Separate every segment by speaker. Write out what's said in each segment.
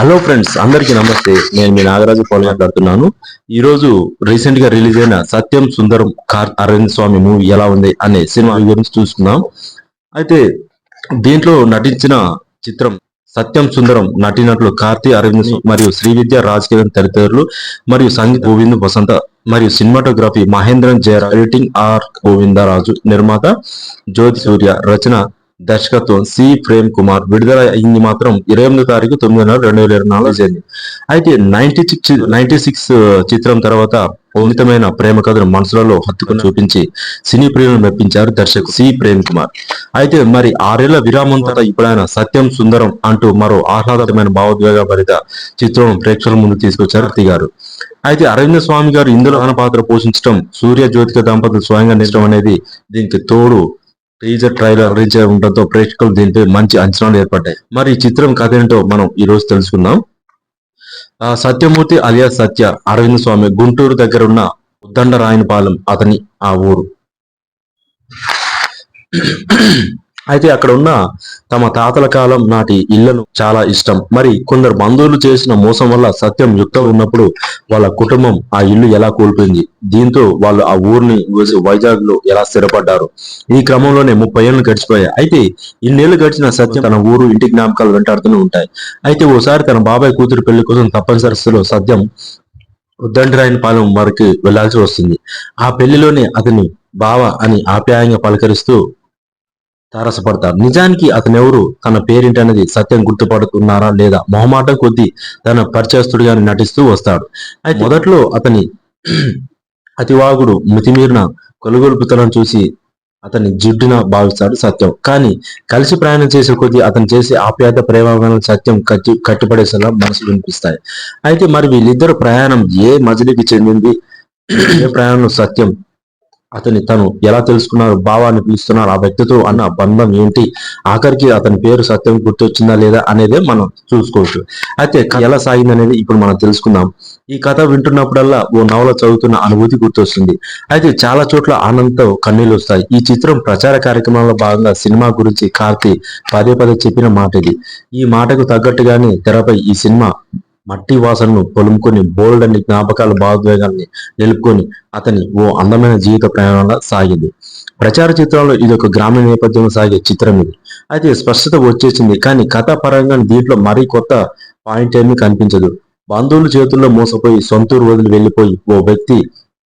Speaker 1: Hello friends అందరికీ నమస్తే. నేను మీ నాగరాజు పోల్ మాట్లాడుతున్నాను ఈరోజు రీసెంట్గా రిలీజ్ అయిన సత్యం సుందరం కార్ అరవింద్ స్వామి మూవీ ఎలా ఉంది అనే సినిమా గురించి చూసుకుందాం. అయితే దీంట్లో నటించిన చిత్రం సత్యం సుందరం నటినట్లు కార్తీ అరవింద్ మరియు శ్రీవిద్య రాజ్ కిరణ్ తదితరులు మరియు సంగీత్ గోవింద్ వసంత మరియు cinematography Mahendran Jayaraj editing R Govindaraju నిర్మాత జ్యోతి సూర్య రచన దర్శకత్వం సి. ప్రేమ్ కుమార్ విడుదల అయింది మాత్రం ఇరవై ఎనిమిది తారీఖు తొమ్మిది నెల రెండు వేల ఇరవై నాలుగు జరిగింది. అయితే నైన్టీ సిక్స్ నైన్టీ సిక్స్ చిత్రం తర్వాత ఉన్నతమైన ప్రేమ కథను మనసులలో హత్తుకుని చూపించి సినీ ప్రియులను మెప్పించారు దర్శకుడు సి. ప్రేమ్ కుమార్. అయితే మరి ఆరేళ్ళ విరామం తర్వాత ఇప్పుడైన సత్యం సుందరం అంటూ మరో ఆహ్లాదకరమైన భావోద్వేగ భరిత చిత్రం ప్రేక్షకుల ముందు తీసుకొచ్చారు కృతి గారు అయితే అరవింద స్వామి గారు ఇందులో ప్రధాన పాత్ర పోషించడం సూర్య జ్యోతిక దంపతులు స్వయంగా నిజం అనేది దీనికి తోడు టీజర్ ట్రైలర్ రీచ్ అయి ఉండడంతో ప్రేక్షకులు దీనిపై మంచి అంచనాలు ఏర్పడ్డాయి. మరి ఈ చిత్రం కథ ఏంటో మనం ఈ రోజు తెలుసుకుందాం. సత్యమూర్తి అలియా సత్య అరవింద స్వామి గుంటూరు దగ్గర ఉన్న ఉద్దండరాయనపాలెం అతని ఆ ఊరు. అయితే అక్కడ ఉన్న తమ తాతల కాలం నాటి ఇళ్ళను చాలా ఇష్టం. మరి కొందరు బంధువులు చేసిన మోసం వల్ల సత్యం యుక్తం ఉన్నప్పుడు వాళ్ళ కుటుంబం ఆ ఇల్లు ఎలా కోల్పోయింది? దీంతో వాళ్ళు ఆ ఊరిని వైజాగ్లో ఎలా స్థిరపడ్డారు? ఈ క్రమంలోనే ముప్పై ఏళ్ళు గడిచిపోయాయి. అయితే ఇన్నేళ్ళు గడిచిన సత్యం తన ఊరు ఇంటి జ్ఞాపకాలు వెంటాడుతూనే ఉంటాయి. అయితే ఓసారి తన బాబాయ్ కూతురు పెళ్ళి కోసం తప్పనిసరిలో సత్యం ఉద్దండరాయన పాలెం వరకు వెళ్ళాల్సి వస్తుంది. ఆ పెళ్ళిలోనే అతని బావ అని ఆప్యాయంగా పలకరిస్తూ తారసపడతారు. నిజానికి అతను ఎవరు తన పేరింటి అనేది సత్యం గుర్తుపడుతున్నారా లేదా? మొహమాటం కొద్దీ తన పరిచయస్తుడిగా నటిస్తూ వస్తాడు. అయితే మొదట్లో అతని అతివాగుడు మితిమీరిన కొలుగొలుపుతనం చూసి అతని జిడ్డున భావిస్తాడు సత్యం. కానీ కలిసి ప్రయాణం చేసే కొద్దీ అతను చేసే ఆప్యాయత ప్రేమ సత్యం కట్టి కట్టిపడేసేలా మనసులు వినిపిస్తాయి. అయితే మరి వీళ్ళిద్దరు ప్రయాణం ఏ మజిలీకి చెందింది? ఏ ప్రయాణం? సత్యం అతని తను ఎలా తెలుసుకున్నారు భావాన్ని పిలుస్తున్నారు ఆ వ్యక్తితో అన్న బంధం ఏంటి ఆఖరికి అతని పేరు సత్యం గుర్తొచ్చిందా లేదా అనేదే మనం చూసుకోవచ్చు. అయితే ఎలా సాగింది అనేది ఇప్పుడు మనం తెలుసుకుందాం. ఈ కథ వింటున్నప్పుడల్లా ఓ నవల చదువుతున్న అనుభూతి గుర్తొస్తుంది. అయితే చాలా చోట్ల ఆనందంతో కన్నీళ్ళు వస్తాయి. ఈ చిత్రం ప్రచార కార్యక్రమంలో భాగంగా సినిమా గురించి కార్తీ పదే పదే చెప్పిన మాట ఇది ఈ మాటకు తగ్గట్టుగానే తెరపై ఈ సినిమా మట్టి వాసనను పొలుముకొని బోల్డన్ని జ్ఞాపకాల భావోద్వేగాల్ని నిలుపుకొని అతని ఓ అందమైన జీవిత ప్రయాణంగా సాగింది. ప్రచార చిత్రంలో ఇది ఒక గ్రామీణ నేపథ్యంలో సాగే చిత్రం ఇది. అయితే స్పష్టత వచ్చేసింది కానీ కథాపరంగా దీంట్లో మరీ కొత్త పాయింట్ ఏమీ కనిపించదు. బంధువుల చేతుల్లో మోసపోయి సొంతూరు వదిలి వెళ్ళిపోయి ఓ వ్యక్తి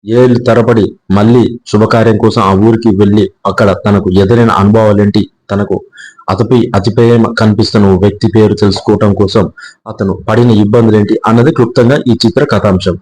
Speaker 1: ఏళ్ళు తరబడి మళ్ళీ శుభకార్యం కోసం ఆ ఊరికి వెళ్ళి అక్కడ తనకు ఎదురైన అనుభవాలేంటి? తనకు అతపై అతిపై కనిపిస్తున్న ఓ వ్యక్తి పేరు తెలుసుకోవటం కోసం అతను పడిన ఇబ్బందులేంటి అన్నది క్లుప్తంగా ఈ చిత్ర కథాంశం.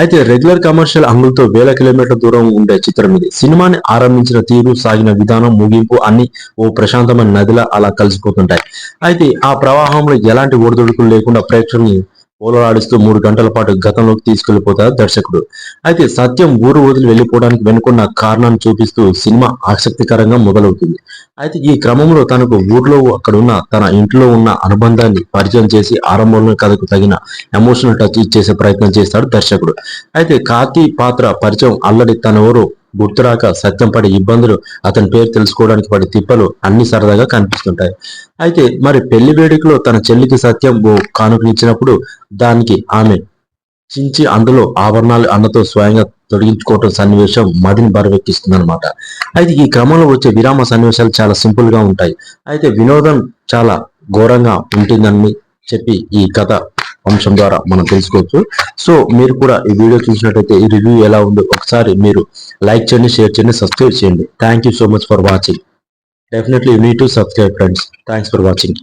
Speaker 1: అయితే రెగ్యులర్ కమర్షియల్ అంగులతో వేల కిలోమీటర్ల దూరం ఉండే చిత్రం ఇది. సినిమాని ఆరంభించిన తీరు సాగిన విధానం ముగింపు అన్ని ఓ ప్రశాంతమైన నదిలా అలా కలిసిపోతుంటాయి. అయితే ఆ ప్రవాహంలో ఎలాంటి ఒడిదుడుకులు లేకుండా ప్రేక్షకుల్ని పోలలాడిస్తూ మూడు గంటల పాటు గతంలోకి తీసుకెళ్ళిపోతారు దర్శకుడు. అయితే సత్యం ఊరు వదిలి వెళ్ళిపోవడానికి వెనుకున్న కారణాన్ని చూపిస్తూ సినిమా ఆసక్తికరంగా మొదలవుతుంది. అయితే ఈ క్రమంలో తనకు ఊర్లో అక్కడున్న తన ఇంట్లో ఉన్న అనుబంధాన్ని పరిచయం చేసి ఆరంభంలో కథకు తగిన ఎమోషనల్ టచ్ ఇచ్చేసే ప్రయత్నం చేస్తాడు దర్శకుడు. అయితే కార్తీ పాత్ర పరిచయం అల్లడి తనెవరో గుర్తురాక సత్యం పడే ఇబ్బందులు అతని పేరు తెలుసుకోవడానికి పడే తిప్పలు అన్ని సరదాగా కనిపిస్తుంటాయి. అయితే మరి పెళ్ళి వేడుకలో తన చెల్లికి సత్యం ఓ కానుకనిచ్చినప్పుడు దానికి ఆమె చించి అందులో ఆభరణాలు అన్నతో స్వయంగా తొలగించుకోవటం సన్నివేశం మదిని బరువెక్కిస్తుంది అనమాట అయితే ఈ క్రమంలో వచ్చే విరామ సన్నివేశాలు చాలా సింపుల్గా ఉంటాయి. అయితే వినోదం చాలా ఘోరంగా ఉంటుందని చెప్పి ఈ కథ అంశం ద్వారా మనం తెలుసుకోవచ్చు. సో మీరు కూడా ఈ వీడియో చూసినట్టయితే ఈ రివ్యూ ఎలా ఉందో ఒకసారి మీరు లైక్ చేయండి షేర్ చేయండి సబ్స్క్రైబ్ చేయండి. Thank you so much for watching definitely you need to subscribe friends thanks for watching